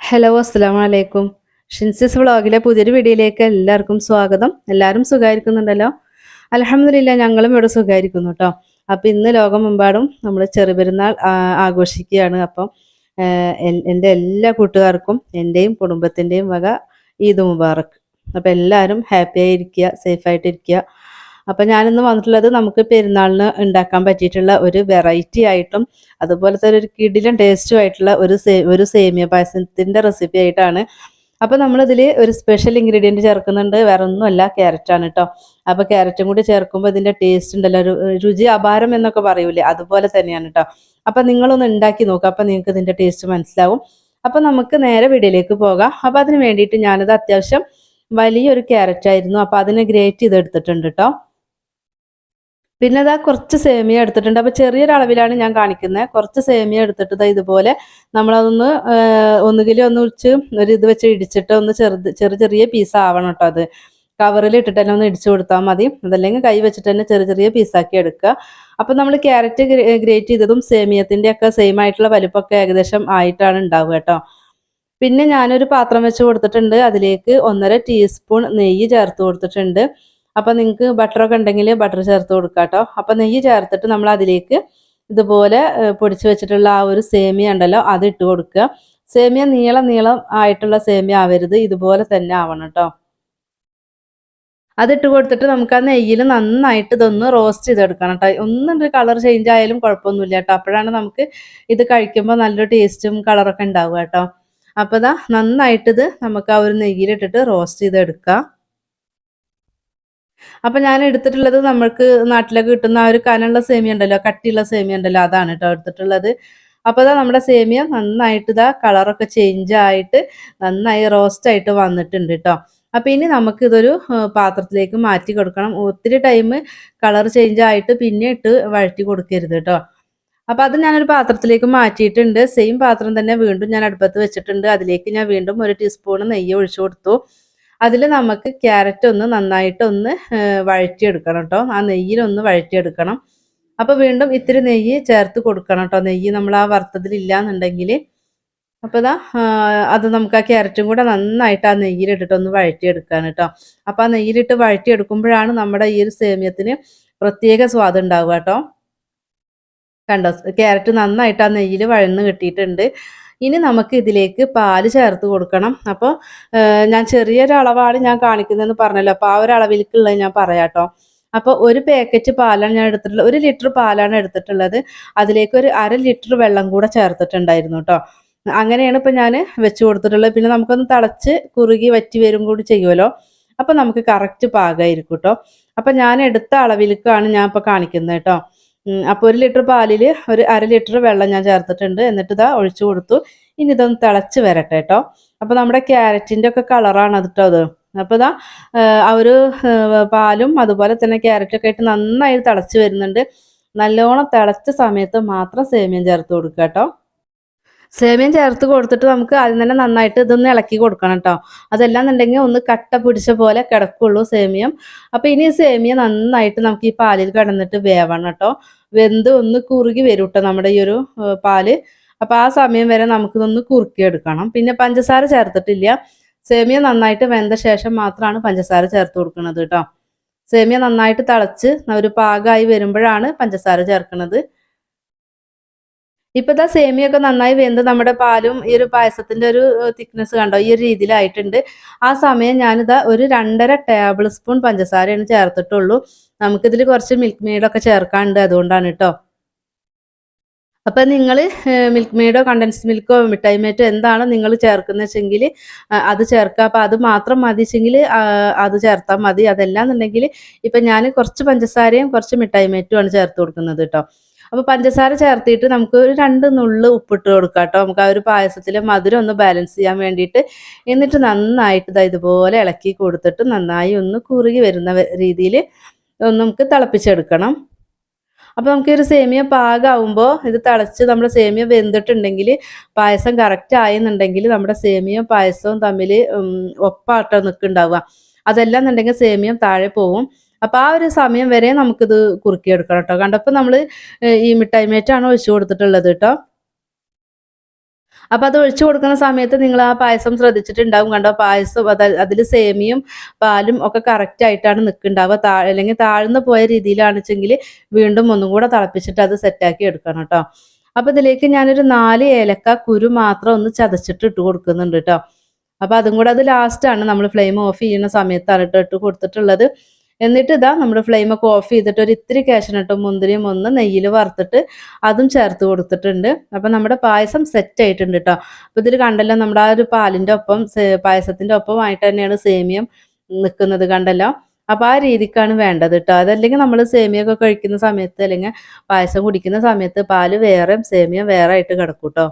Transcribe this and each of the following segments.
Hello അസ്സാം വലൈക്കും ഷിൻസിസ് വ്ളോഗിലെ പുതിയൊരു വീഡിയോയിലേക്ക് എല്ലാവർക്കും സ്വാഗതം. എല്ലാവരും സുഖമായിരിക്കുന്നുണ്ടല്ലോ? അലഹമില്ല ഞങ്ങളും ഇവിടെ സുഖമായിരിക്കുന്നു കേട്ടോ അപ്പം ഇന്ന് ലോകമെമ്പാടും നമ്മൾ ചെറുപെരുന്നാൾ ആഘോഷിക്കുകയാണ്. അപ്പം എന്റെ എല്ലാ കൂട്ടുകാർക്കും എന്റെയും കുടുംബത്തിന്റെയും വക ഈദ് മുബാറക്. അപ്പം എല്ലാവരും ഹാപ്പി ആയിരിക്കുക സേഫായിട്ടിരിക്കുക അപ്പം ഞാനിന്ന് വന്നിട്ടുള്ളത് നമുക്ക് പെരുന്നാളിന് ഉണ്ടാക്കാൻ പറ്റിയിട്ടുള്ള ഒരു വെറൈറ്റി ആയിട്ടും അതുപോലെ തന്നെ ഒരു കിടിലും ടേസ്റ്റും ആയിട്ടുള്ള ഒരു സേ ഒരു സേമിയ പായസത്തിന്റെ റെസിപ്പി ആയിട്ടാണ്. അപ്പോൾ നമ്മളിതിൽ ഒരു സ്പെഷ്യൽ ഇൻഗ്രീഡിയന്റ് ചേർക്കുന്നുണ്ട്. വേറെ ഒന്നുമല്ല ക്യാരറ്റാണ് കേട്ടോ അപ്പോൾ ക്യാരറ്റും കൂടി ചേർക്കുമ്പോൾ ഇതിന്റെ ടേസ്റ്റ് ഉണ്ടല്ലോ. രുചി അപാരം എന്നൊക്കെ പറയൂലേ? അതുപോലെ തന്നെയാണ് കേട്ടോ അപ്പോൾ നിങ്ങളൊന്ന് ഉണ്ടാക്കി നോക്കുക അപ്പോൾ നിങ്ങൾക്ക് ഇതിന്റെ ടേസ്റ്റ് മനസ്സിലാവും. അപ്പോൾ നമുക്ക് നേരെ വീഡിയോയിലേക്ക് പോകാം. അപ്പോൾ അതിന് വേണ്ടിയിട്ട് ഞാനത് അത്യാവശ്യം വലിയൊരു ക്യാരറ്റ് ആയിരുന്നു. അപ്പോൾ അതിനെ ഗ്രേറ്റ് ചെയ്ത് എടുത്തിട്ടുണ്ട് കേട്ടോ പിന്നെ ഇതാ കുറച്ച് സേമിയ എടുത്തിട്ടുണ്ട്. അപ്പോൾ ചെറിയൊരളവിലാണ് ഞാൻ കാണിക്കുന്നത് കുറച്ച് സേമിയ എടുത്തിട്ട് ദാ ഇതുപോലെ നമ്മളതൊന്ന് ഒന്നുകിൽ ഒന്ന് ഉച്ച് ഒരു ഇത് വെച്ച് ഇടിച്ചിട്ട് ഒന്ന് ചെറുത് ചെറിയ ചെറിയ പീസ് ആവണം കേട്ടോ അത്. കവറിൽ ഇട്ടിട്ട് തന്നെ ഒന്ന് ഇടിച്ചു കൊടുത്താൽ മതി. അതല്ലെങ്കിൽ കൈ വെച്ചിട്ട് തന്നെ ചെറിയ ചെറിയ പീസാക്കി എടുക്കുക. അപ്പോൾ നമ്മൾ ക്യാരറ്റ് ഗ്രേറ്റ് ചെയ്തതും സേമിയത്തിന്റെ ഒക്കെ സെയിം ആയിട്ടുള്ള വലുപ്പൊക്കെ ഏകദേശം ആയിട്ടാണ് ഉണ്ടാവുക കേട്ടോ. പിന്നെ ഞാനൊരു പാത്രം വെച്ച് കൊടുത്തിട്ടുണ്ട്. അതിലേക്ക് ഒന്നര ടീസ്പൂൺ നെയ്യ് ചേർത്ത് കൊടുത്തിട്ടുണ്ട്. അപ്പം നിങ്ങൾക്ക് ബട്ടറൊക്കെ ഉണ്ടെങ്കിൽ ബട്ടർ ചേർത്ത് കൊടുക്കുക കേട്ടോ അപ്പം നെയ്യ് ചേർത്തിട്ട് നമ്മൾ അതിലേക്ക് ഇതുപോലെ പൊടിച്ചു വെച്ചിട്ടുള്ള ആ ഒരു സേമിയ ഉണ്ടല്ലോ അത് ഇട്ട് കൊടുക്കുക. സേമിയ നീളം നീളം ആയിട്ടുള്ള സേമിയ ആവരുത് ഇതുപോലെ തന്നെ ആവണം കേട്ടോ അതിട്ട് കൊടുത്തിട്ട് നമുക്ക് ആ നെയ്യിൽ നന്നായിട്ട് ഇതൊന്ന് റോസ്റ്റ് ചെയ്തെടുക്കണം കേട്ടോ ഒന്നും കളർ ചേഞ്ച് ആയാലും കുഴപ്പമൊന്നുമില്ല കേട്ടോ അപ്പോഴാണ് നമുക്ക് ഇത് കഴിക്കുമ്പോൾ നല്ലൊരു ടേസ്റ്റും കളറൊക്കെ ഉണ്ടാവുക കേട്ടോ അപ്പോൾ ഇതാ നന്നായിട്ട് ഇത് നമുക്ക് ആ ഒരു നെയ്യിലിട്ടിട്ട് റോസ്റ്റ് ചെയ്തെടുക്കാം. അപ്പൊ ഞാൻ എടുത്തിട്ടുള്ളത് നമ്മൾക്ക് നാട്ടിലൊക്കെ കിട്ടുന്ന ആ ഒരു കനുള്ള സേമിയ ഉണ്ടല്ലോ കട്ടിയുള്ള സേമിയ ഉണ്ടല്ലോ അതാണ് കേട്ടോ എടുത്തിട്ടുള്ളത്. അപ്പൊ ഇതാ നമ്മുടെ സേമിയ നന്നായിട്ട് ഇതാ കളറൊക്കെ ചേഞ്ച് ആയിട്ട് നന്നായി റോസ്റ്റ് ആയിട്ട് വന്നിട്ടുണ്ട് കേട്ടോ അപ്പൊ ഇനി നമുക്ക് ഇതൊരു പാത്രത്തിലേക്ക് മാറ്റി കൊടുക്കണം. ഒത്തിരി ടൈം കളർ ചേഞ്ച് ആയിട്ട് പിന്നെ ഇട്ട് വഴറ്റി കൊടുക്കരുത് കേട്ടോ അപ്പൊ അത് ഞാനൊരു പാത്രത്തിലേക്ക് മാറ്റിയിട്ടുണ്ട്. സെയിം പാത്രം തന്നെ വീണ്ടും ഞാൻ അടുപ്പത്ത് വെച്ചിട്ടുണ്ട്. അതിലേക്ക് ഞാൻ വീണ്ടും ഒരു ടീസ്പൂൺ നെയ്യ് ഒഴിച്ചു കൊടുത്തു. അതിൽ നമുക്ക് ക്യാരറ്റ് ഒന്ന് നന്നായിട്ടൊന്ന് വഴറ്റിയെടുക്കണം കേട്ടോ ആ നെയ്യിലൊന്ന് വഴറ്റിയെടുക്കണം. അപ്പോൾ വീണ്ടും ഇത്തിരി നെയ്യ് ചേർത്ത് കൊടുക്കണം കേട്ടോ നെയ്യ് നമ്മൾ ആ വറുത്തതിൽ ഇല്ലാന്നുണ്ടെങ്കിൽ അപ്പോൾ ഇതാ അത് നമുക്ക് ആ ക്യാരറ്റും കൂടെ നന്നായിട്ട് ആ നെയ്യിലിട്ടിട്ട് ഒന്ന് വഴറ്റിയെടുക്കാൻ കേട്ടോ അപ്പോൾ ആ നെയ്യിലിട്ട് വഴറ്റിയെടുക്കുമ്പോഴാണ് നമ്മുടെ ഈ ഒരു സേമിയത്തിന് പ്രത്യേക സ്വാദ് ഉണ്ടാവുക കേട്ടോ കണ്ടോ? ക്യാരറ്റ് നന്നായിട്ട് ആ നെയ്യിൽ വഴന്ന് കിട്ടിയിട്ടുണ്ട്. ഇനി നമുക്ക് ഇതിലേക്ക് പാൽ ചേർത്ത് കൊടുക്കണം. അപ്പോൾ ഞാൻ ചെറിയൊരളവാണ് ഞാൻ കാണിക്കുന്നതെന്ന് പറഞ്ഞല്ലോ. അപ്പോൾ ആ ഒരു അളവിലേക്കുള്ളത് ഞാൻ പറയാം കേട്ടോ അപ്പോൾ ഒരു പാക്കറ്റ് പാലാണ് ഞാൻ എടുത്തിട്ടുള്ളത് ഒരു ലിറ്റർ പാലാണ് എടുത്തിട്ടുള്ളത്. അതിലേക്ക് ഒരു അര ലിറ്റർ വെള്ളം കൂടെ ചേർത്തിട്ടുണ്ടായിരുന്നു കേട്ടോ അങ്ങനെയാണ് ഇപ്പം ഞാൻ വെച്ച് കൊടുത്തിട്ടുള്ളത്. പിന്നെ നമുക്കൊന്ന് തിളച്ച് കുറുകി വറ്റി വരും കൂടി ചെയ്യുമല്ലോ അപ്പം നമുക്ക് കറക്റ്റ് പാകമായിരിക്കും കേട്ടോ അപ്പം ഞാൻ എടുത്ത അളവിലേക്കാണ് ഞാൻ ഇപ്പോൾ കാണിക്കുന്നത് കേട്ടോ അപ്പോൾ ഒരു ലിറ്റർ പാലിൽ ഒരു അര ലിറ്റർ വെള്ളം ഞാൻ ചേർത്തിട്ടുണ്ട്. എന്നിട്ട് ഇതാ ഒഴിച്ചു കൊടുത്തു. ഇനി ഇതൊന്ന് തിളച്ച് വരട്ടെ കേട്ടോ. അപ്പോൾ നമ്മുടെ ക്യാരറ്റിന്റെ ഒക്കെ കളറാണ് അത് കേട്ടോ അത്. അപ്പോൾ ഇതാ ആ ഒരു പാലും അതുപോലെ തന്നെ ക്യാരറ്റൊക്കെ ആയിട്ട് നന്നായി തിളച്ച് വരുന്നുണ്ട്. നല്ലോണം തിളച്ച സമയത്ത് മാത്രം സേമിയം ചേർത്ത് കൊടുക്കുക കേട്ടോ. സേമിയം ചേർത്ത് കൊടുത്തിട്ട് നമുക്ക് ആദ്യം തന്നെ നന്നായിട്ട് ഇതൊന്ന് ഇളക്കി കൊടുക്കണം കേട്ടോ അതല്ലാന്നുണ്ടെങ്കിൽ ഒന്ന് കട്ട പിടിച്ച പോലെ കിടക്കുള്ളൂ സേമിയം. അപ്പോൾ ഇനി സേമിയ നന്നായിട്ട് നമുക്ക് ഈ പാലിൽ കിടന്നിട്ട് വേവണം കേട്ടോ വെന്ത് ഒന്ന് കുറുകി വരും കേട്ടോ നമ്മുടെ ഈ ഒരു പാൽ. അപ്പോൾ ആ സമയം വരെ നമുക്കിതൊന്ന് കുറുക്കിയെടുക്കണം. പിന്നെ പഞ്ചസാര ചേർത്തിട്ടില്ല. സേമിയ നന്നായിട്ട് വെന്ത ശേഷം മാത്രമാണ് പഞ്ചസാര ചേർത്ത് കൊടുക്കുന്നത് കേട്ടോ സേമിയ നന്നായിട്ട് തിളച്ച് ഒരു പാകമായി വരുമ്പോഴാണ് പഞ്ചസാര ചേർക്കുന്നത്. ഇപ്പൊ ഇതാ സേമിയൊക്കെ നന്നായി വെന്ത് നമ്മുടെ പാലും ഈ ഒരു പായസത്തിന്റെ ഒരു തിക്നെസ് കണ്ടോ? ഈ ഒരു രീതിയിലായിട്ടുണ്ട്. ആ സമയം ഞാനിതാ ഒരു രണ്ടര ടേബിൾ സ്പൂൺ പഞ്ചസാരയാണ് ചേർത്തിട്ടുള്ളൂ. നമുക്കിതിൽ കുറച്ച് മിൽക്ക് മെയ്ഡൊക്കെ ചേർക്കാനുണ്ട് അതുകൊണ്ടാണ് കേട്ടോ അപ്പൊ നിങ്ങൾ മിൽക്ക് മെയ്ഡോ കണ്ടൻസ് മിൽക്കോ മിഠായി മേറ്റോ എന്താണോ നിങ്ങൾ ചേർക്കുന്ന വെച്ചെങ്കിൽ അത് ചേർക്കുക അപ്പൊ അത് മാത്രം മതി വെച്ചെങ്കിൽ അത് ചേർത്താൽ മതി. അതല്ലാന്നുണ്ടെങ്കിൽ ഇപ്പൊ ഞാൻ കുറച്ച് പഞ്ചസാരയും കുറച്ച് മിഠായി മേറ്റുമാണ് ചേർത്ത് കൊടുക്കുന്നത് കേട്ടോ അപ്പൊ പഞ്ചസാര ചേർത്തിട്ട് നമുക്ക് ഒരു രണ്ട് നുള്ളു ഉപ്പിട്ട് കൊടുക്കാം കേട്ടോ. നമുക്ക് ആ ഒരു പായസത്തിലെ മധുരം ഒന്ന് ബാലൻസ് ചെയ്യാൻ വേണ്ടിയിട്ട്. എന്നിട്ട് നന്നായിട്ട് ഇതാ ഇതുപോലെ ഇളക്കി കൊടുത്തിട്ട് നന്നായി ഒന്ന് കുറുകി വരുന്ന രീതിയിൽ ഒന്ന് നമുക്ക് തിളപ്പിച്ചെടുക്കണം. അപ്പോൾ നമുക്ക് ഒരു സേമിയ പാകമാകുമ്പോൾ ഇത് തിളച്ച് നമ്മുടെ സേമിയ വെന്തിട്ടുണ്ടെങ്കിൽ പായസം കറക്റ്റ് ആയെന്നുണ്ടെങ്കിൽ നമ്മുടെ സേമിയയും പായസവും തമ്മിൽ ഒപ്പാട്ടോ നിൽക്കുന്നുണ്ടാവുക. അതെല്ലാം എന്നുണ്ടെങ്കിൽ സേമിയം താഴെ പോവും. അപ്പോൾ ആ ഒരു സമയം വരെ നമുക്കിത് കുറുക്കിയെടുക്കണം കേട്ടോ. കണ്ടപ്പോൾ നമ്മൾ ഈ മിഠായി മേറ്റാണ് ഒഴിച്ചു കൊടുത്തിട്ടുള്ളത് കേട്ടോ. അപ്പോൾ അത് ഒഴിച്ചു കൊടുക്കുന്ന സമയത്ത് നിങ്ങൾ ആ പായസം ശ്രദ്ധിച്ചിട്ടുണ്ടാവും. കണ്ടോ? പായസം അത് അതിൽ സേമിയും പാലും ഒക്കെ കറക്റ്റ് ആയിട്ടാണ് നിൽക്കുന്നുണ്ടാവുക. താ അല്ലെങ്കിൽ താഴ്ന്നു പോയ രീതിയിലാണെച്ചെങ്കിൽ വീണ്ടും ഒന്നും കൂടെ തിളപ്പിച്ചിട്ട് അത് സെറ്റാക്കി എടുക്കണം കേട്ടോ. അപ്പോൾ ഇതിലേക്ക് ഞാനൊരു നാല് ഏലക്ക കുരു മാത്രം ഒന്ന് ചതച്ചിട്ട് ഇട്ട് കൊടുക്കുന്നുണ്ട് കേട്ടോ. അപ്പോൾ അതും കൂടെ അത് ലാസ്റ്റാണ് നമ്മൾ ഫ്ലെയിം ഓഫ് ചെയ്യുന്ന സമയത്താണ് കേട്ടോ ഇട്ട് കൊടുത്തിട്ടുള്ളത്. എന്നിട്ട് ഇതാ നമ്മുടെ ഫ്ലെയിം ഒക്കെ ഓഫ് ചെയ്തിട്ട് ഒരു ഇത്തിരി കാശനട്ടും മുന്തിരിയും ഒന്ന് നെയ്യിൽ വറുത്തിട്ട് അതും ചേർത്ത് കൊടുത്തിട്ടുണ്ട്. അപ്പം നമ്മുടെ പായസം സെറ്റ് ആയിട്ടുണ്ട് കേട്ടോ അപ്പം ഇതിൽ കണ്ടല്ലോ നമ്മുടെ ആ ഒരു പാലിന്റെ ഒപ്പം പായസത്തിന്റെ ഒപ്പമായിട്ട് തന്നെയാണ് സേമിയം നിൽക്കുന്നത് കണ്ടല്ലോ. അപ്പോൾ ആ രീതിക്കാണ് വേണ്ടത് കേട്ടോ അതല്ലെങ്കിൽ നമ്മൾ സേമിയൊക്കെ കഴിക്കുന്ന സമയത്ത് അല്ലെങ്കിൽ പായസം കുടിക്കുന്ന സമയത്ത് പാൽ വേറെ സേമിയം വേറെ ആയിട്ട് കിടക്കും കേട്ടോ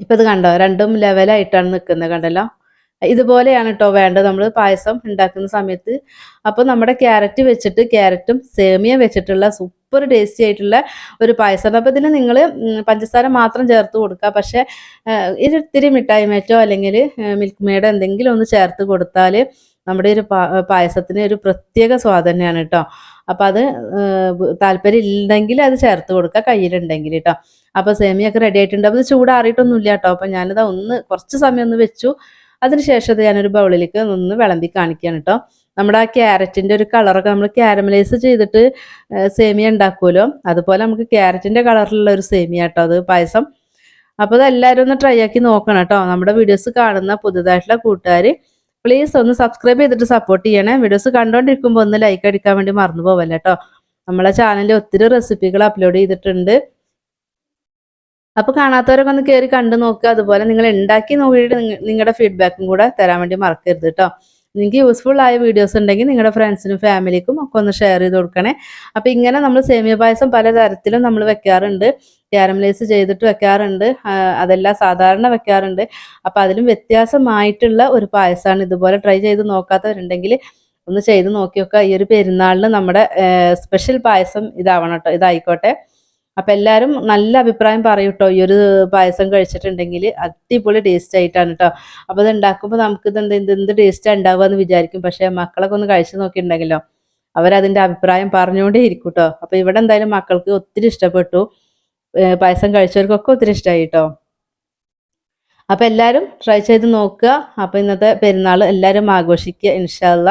ഇപ്പം ഇത് കണ്ടോ? രണ്ടും ലെവലായിട്ടാണ് നിൽക്കുന്നത് കണ്ടല്ലോ. ഇതുപോലെയാണ് കേട്ടോ വേണ്ടത്. നമ്മൾ പായസം ഉണ്ടാക്കുന്ന സമയത്ത് അപ്പോൾ നമ്മുടെ ക്യാരറ്റ് വെച്ചിട്ട് ക്യാരറ്റും സേമിയ വെച്ചിട്ടുള്ള സൂപ്പർ ടേസ്റ്റി ആയിട്ടുള്ള ഒരു പായസം അപ്പോൾ ഇതിന് നിങ്ങൾ പഞ്ചസാര മാത്രം ചേർത്ത് കൊടുക്കുക പക്ഷേ ഇത്തിരി മിഠായി മേറ്റോ അല്ലെങ്കിൽ മിൽക്ക് മേഡോ എന്തെങ്കിലും ഒന്ന് ചേർത്ത് കൊടുത്താൽ നമ്മുടെ ഒരു പായസത്തിന് ഒരു പ്രത്യേക സ്വാദ് തന്നെയാണ് കേട്ടോ അപ്പം അത് താല്പര്യം ഇല്ലെങ്കിൽ അത് ചേർത്ത് കൊടുക്കുക കയ്യിലുണ്ടെങ്കിൽ കേട്ടോ അപ്പോൾ സേമിയൊക്കെ റെഡി ആയിട്ടുണ്ട്. അപ്പോൾ ഇത് ചൂടാറിയിട്ടൊന്നുമില്ല കേട്ടോ അപ്പം ഞാനിത് ഒന്ന് കുറച്ച് സമയം ഒന്ന് വെച്ചു. അതിനുശേഷം അത് ഞാനൊരു ബൗളിലേക്ക് ഒന്ന് വിളമ്പി കാണിക്കുകയാണ് കേട്ടോ. നമ്മുടെ ആ ക്യാരറ്റിന്റെ ഒരു കളറൊക്കെ നമ്മൾ ക്യാരമലൈസ് ചെയ്തിട്ട് സേമിയ ഉണ്ടാക്കുമല്ലോ. അതുപോലെ നമുക്ക് ക്യാരറ്റിന്റെ കളറിലുള്ള ഒരു സേമിയ കേട്ടോ അത് പായസം. അപ്പോൾ അതെല്ലാവരും ഒന്ന് ട്രൈ ആക്കി നോക്കണം കേട്ടോ. നമ്മുടെ വീഡിയോസ് കാണുന്ന പുതുതായിട്ടുള്ള കൂട്ടുകാർ പ്ലീസ് ഒന്ന് സബ്സ്ക്രൈബ് ചെയ്തിട്ട് സപ്പോർട്ട് ചെയ്യണേ. വീഡിയോസ് കണ്ടുകൊണ്ടിരിക്കുമ്പോൾ ഒന്ന് ലൈക്ക് അടിക്കാൻ വേണ്ടി മറന്നു പോവല്ല കേട്ടോ. നമ്മളെ ചാനലിൽ ഒത്തിരി റെസിപ്പികൾ അപ്ലോഡ് ചെയ്തിട്ടുണ്ട്. അപ്പോൾ കാണാത്തവരൊക്കെ ഒന്ന് കയറി കണ്ടു നോക്കുക അതുപോലെ നിങ്ങൾ ഉണ്ടാക്കി നോക്കിയിട്ട് നിങ്ങളുടെ ഫീഡ്ബാക്കും കൂടെ തരാൻ വേണ്ടി മറക്കരുത് കേട്ടോ നിങ്ങൾക്ക് യൂസ്ഫുൾ ആയ വീഡിയോസ് ഉണ്ടെങ്കിൽ നിങ്ങളുടെ ഫ്രണ്ട്സിനും ഫാമിലിക്കും ഒക്കെ ഒന്ന് ഷെയർ ചെയ്ത് കൊടുക്കണേ. അപ്പോൾ ഇങ്ങനെ നമ്മൾ സേമിയ പായസം പല തരത്തിലും നമ്മൾ വെക്കാറുണ്ട്. ക്യാരമലൈസ് ചെയ്തിട്ട് വെക്കാറുണ്ട്. അതെല്ലാം സാധാരണ വെക്കാറുണ്ട്. അപ്പോൾ അതിലും വ്യത്യാസമായിട്ടുള്ള ഒരു പായസമാണ് ഇതുപോലെ ട്രൈ ചെയ്ത് നോക്കാത്തവരുണ്ടെങ്കിൽ ഒന്ന് ചെയ്ത് നോക്കിയൊക്കെ. ഈ ഒരു പെരുന്നാളിന് നമ്മുടെ സ്പെഷ്യൽ പായസം ഇതാവണം കേട്ടോ ഇതായിക്കോട്ടെ. അപ്പം എല്ലാവരും നല്ല അഭിപ്രായം പറയും കേട്ടോ ഈ ഒരു പായസം കഴിച്ചിട്ടുണ്ടെങ്കിൽ അടിപൊളി ടേസ്റ്റ് ആയിട്ടാണ് കേട്ടോ അപ്പോൾ ഇത് ഉണ്ടാക്കുമ്പോൾ നമുക്ക് ഇത് എന്ത് എന്ത് ടേസ്റ്റ് ഉണ്ടാവുക എന്ന് വിചാരിക്കും. പക്ഷേ മക്കളൊക്കെ ഒന്ന് കഴിച്ച് നോക്കിയിട്ടുണ്ടെങ്കിലോ അവരതിന്റെ അഭിപ്രായം പറഞ്ഞുകൊണ്ടേ ഇരിക്കും കേട്ടോ അപ്പോൾ ഇവിടെ എന്തായാലും മക്കൾക്ക് ഒത്തിരി ഇഷ്ടപ്പെട്ടു. പായസം കഴിച്ചവർക്കൊക്കെ ഒത്തിരി ഇഷ്ടമായി കേട്ടോ അപ്പോൾ എല്ലാവരും ട്രൈ ചെയ്ത് നോക്കുക. അപ്പോൾ ഇന്നത്തെ പെരുന്നാൾ എല്ലാവരും ആഘോഷിക്കുക ഇൻഷാല്ല